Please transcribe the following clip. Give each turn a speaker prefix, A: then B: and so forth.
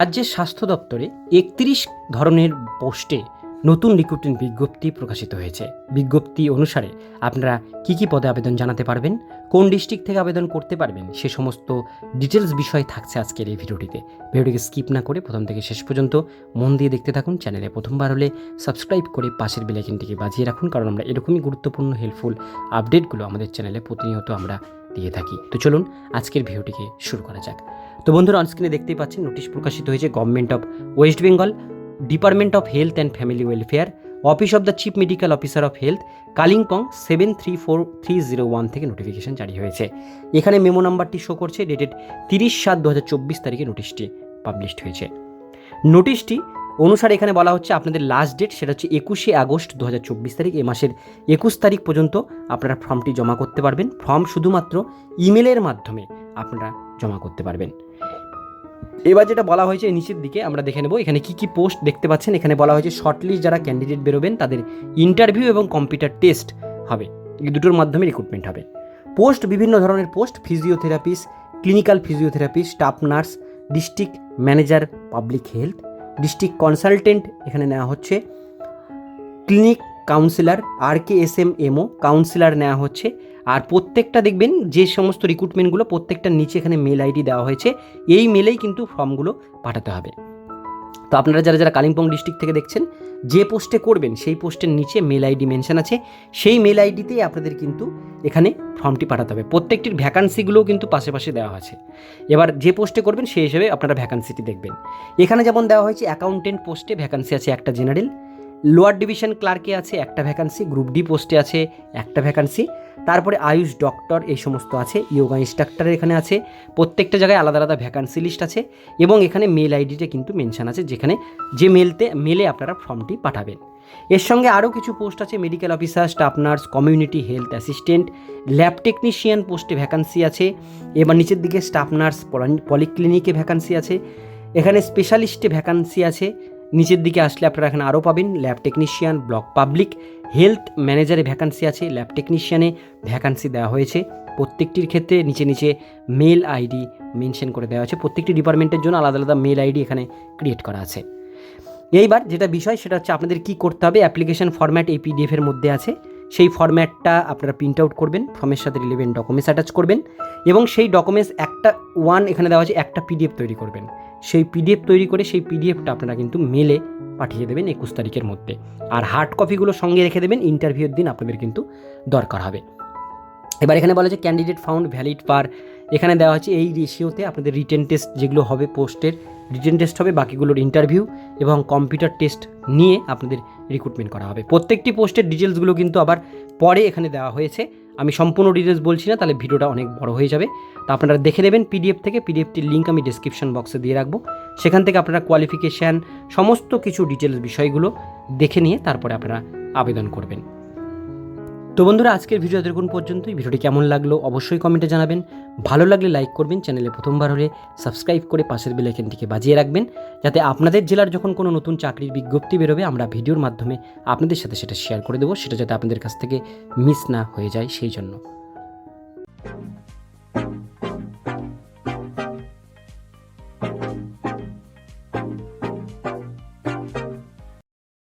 A: রাজ্যের স্বাস্থ্য দপ্তরে একত্রিশ ধরনের পোস্টে নতুন রিক্রুটমেন্ট বিজ্ঞপ্তি প্রকাশিত হয়েছে। বিজ্ঞপ্তি অনুসারে আপনারা কি কি পদে আবেদন জানাতে পারবেন, কোন ডিস্ট্রিক্ট থেকে আবেদন করতে পারবেন, সে সমস্ত ডিটেলস বিষয় থাকছে আজকের এই ভিডিওটিতে। ভিডিওটিকে স্কিপ না করে প্রথম থেকে শেষ পর্যন্ত মন দিয়ে দেখতে থাকুন চ্যানেলে প্রথমবার হলে সাবস্ক্রাইব করে পাশের বেলাইকিনটিকে বাজিয়ে রাখুন, কারণ আমরা এরকমই গুরুত্বপূর্ণ হেল্পফুল আপডেটগুলো আমাদের চ্যানেলে প্রতিনিয়ত আমরা দিয়ে থাকি। তো চলুন, আজকের ভিডিওটিকে শুরু করা যাক। তো বন্ধুরা অনস্ক্রিনে দেখতেই পাচ্ছেন, নোটিশ প্রকাশিত হয়েছে government of West Bengal department of health and family welfare office of the chief medical officer of health Kalimpong seven three four three zero one থেকে নোটিফিকেশন জারি হয়েছে। এখানে মেমো নাম্বারটি শো করছে ডেটেড তিরিশ সাত দু হাজার চব্বিশ তারিখে নোটিশটি পাবলিশড হয়েছে। নোটিশটি অনুসারে এখানে বলা হচ্ছে আপনাদের লাস্ট ডেট সেটা হচ্ছে একুশে আগস্ট দু হাজার চব্বিশ তারিখ এ মাসের একুশ তারিখ পর্যন্ত আপনারা ফর্মটি জমা করতে পারবেন। ফর্ম শুধুমাত্র ইমেলের মাধ্যমে আপনারা জমা করতে পারবেন। এবার যেটা বলা হয়েছে নিচের দিকে, আমরা দেখে নেব এখানে কি কি পোস্ট দেখতে পাচ্ছেন। এখানে বলা হয়েছে শর্টলিস্ট যারা ক্যান্ডিডেট বেরোবেন, তাদের ইন্টারভিউ এবং কম্পিউটার টেস্ট হবে। এই দুটোর মাধ্যমে রিক্রুটমেন্ট হবে। পোস্ট বিভিন্ন ধরনের post physiotherapist clinical physiotherapist staff nurse district manager public health district consultant এখানে নেওয়া হচ্ছে। Clinic counsellor R K S M MO counsellor নেওয়া হচ্ছে। আর প্রত্যেকটা দেখবেন যে সমস্ত রিক্রুটমেন্টগুলো প্রত্যেকটার নিচে এখানে মেল আইডি দেওয়া হয়েছে। এই মেলেই কিন্তু ফর্মগুলো পাঠাতে হবে। তো আপনারা যারা যারা কালিম্পং ডিস্ট্রিক্ট থেকে দেখছেন, যে পোস্টে করবেন, সেই পোস্টের নিচে মেল আইডি মেনশন আছে। সেই মেল আইডিতেই আপনাদের কিন্তু এখানে ফর্মটি পাঠাতে হবে। প্রত্যেকটির ভ্যাকান্সিগুলোও কিন্তু পাশে পাশে দেওয়া আছে। এবার যে পোস্টে করবেন, সেই হিসেবে আপনারা ভ্যাকান্সিটি দেখবেন। এখানে যেমন দেওয়া হয়েছে অ্যাকাউন্টেন্ট পোস্টে ভ্যাকান্সি আছে একটা জেনারেল লোয়ার ডিভিশন ক্লার্কে আছে, একটা ভ্যাকান্সি গ্রুপ ডি পোস্টে আছে, একটা ভ্যাকান্সি তারপরে আয়ুষ ডক্টর এই সমস্ত আছে ইয়োগা ইনস্ট্রাক্টরের এখানে আছে, প্রত্যেকটা জায়গায় আলাদা আলাদা ভ্যাকান্সি লিস্ট আছে এবং এখানে মেল আইডিটা কিন্তু মেনশন আছে, যেখানে যে মেলতে মেলে আপনারা ফর্মটি পাঠাবেন। এর সঙ্গে আরও কিছু পোস্ট আছে medical officer staff nurse community health assistant lab technician পোস্টে ভ্যাকান্সি আছে, এবার নিচের দিকে স্টাফ নার্স পলিক্লিনিকে ভ্যাকান্সি আছে, এখানে স্পেশালিস্টে ভ্যাকান্সি আছে নিচের দিকে আসলে আপনারা এখানে আরও পাবেন lab technician, block public, health ম্যানেজারে vacancy আছে, ল্যাব টেকনিশিয়ানে ভ্যাকান্সি দেওয়া হয়েছে। প্রত্যেকটির ক্ষেত্রে নিচে নিচে মেল আইডি মেনশন করে দেওয়া আছে। প্রত্যেকটি ডিপার্টমেন্টের জন্য আলাদা আলাদা মেল আইডি এখানে ক্রিয়েট করা আছে। এইবার যেটা বিষয় সেটা হচ্ছে আপনাদের কী করতে হবে, অ্যাপ্লিকেশন ফরম্যাট এই পিডিএফের মধ্যে আছে। সেই ফরম্যাটটা আপনারা প্রিন্ট আউট করবেন ফর্মের সাথে রিলেভেন্ট ডকুমেন্টস অ্যাটাচ করবেন এবং সেই ডকুমেন্টস একটা ওয়ান এখানে দেওয়া আছে, একটা পিডিএফ তৈরি করবেন। সেই পিডিএফ তৈরি করে সেই পিডিএফটা আপনারা কিন্তু মেলে পাঠিয়ে দেবেন একুশ তারিখের মধ্যে। আর হার্ড কপিগুলো সঙ্গে রেখে দেবেন ইন্টারভিউর দিন আপনাদের কিন্তু দরকার হবে। এবার এখানে বলা হচ্ছে ক্যান্ডিডেট ফাউন্ড ভ্যালিড পার এখানে দেওয়া হচ্ছে এই রেশিওতে আপনাদের রিটেন টেস্ট যেগুলো হবে পোস্টের রিটেন টেস্ট হবে, বাকিগুলোর ইন্টারভিউ এবং কম্পিউটার টেস্ট নিয়ে আপনাদের রিক্রুটমেন্ট করা হবে। প্রত্যেকটি পোস্টের ডিটেলসগুলো কিন্তু আবার পরে এখানে দেওয়া হয়েছে। আমি সম্পূর্ণ ডিটেলস বলছি না, তাহলে ভিডিওটা অনেক বড় হয়ে যাবে। তা আপনারা দেখে নেবেন পিডিএফ থেকে পিডিএফটির লিঙ্ক আমি ডিসক্রিপশন বক্সে দিয়ে রাখব। সেখান থেকে আপনারা কোয়ালিফিকেশান সমস্ত কিছু ডিটেলস বিষয়গুলো দেখে নিয়ে তারপরে আপনারা আবেদন করবেন। তো বন্ধুরা, আজকের ভিডিও দেখুন পর্যন্তই। ভিডিওটি কেমন লাগল অবশ্যই কমেন্টে জানাবেন। ভালো লাগলে লাইক করবেন, চ্যানেলে প্রথমবার হলে সাবস্ক্রাইব করে পাশের বেলাইকেনটিকে বাজিয়ে রাখবেন, যাতে আপনাদের জেলার যখন কোনো নতুন চাকরির বিজ্ঞপ্তি বেরোবে, আমরা ভিডিওর মাধ্যমে আপনাদের সাথে সেটা শেয়ার করে দেবো, সেটা যাতে আপনাদের কাছ থেকে মিস না হয়ে যায়, সেই জন্য।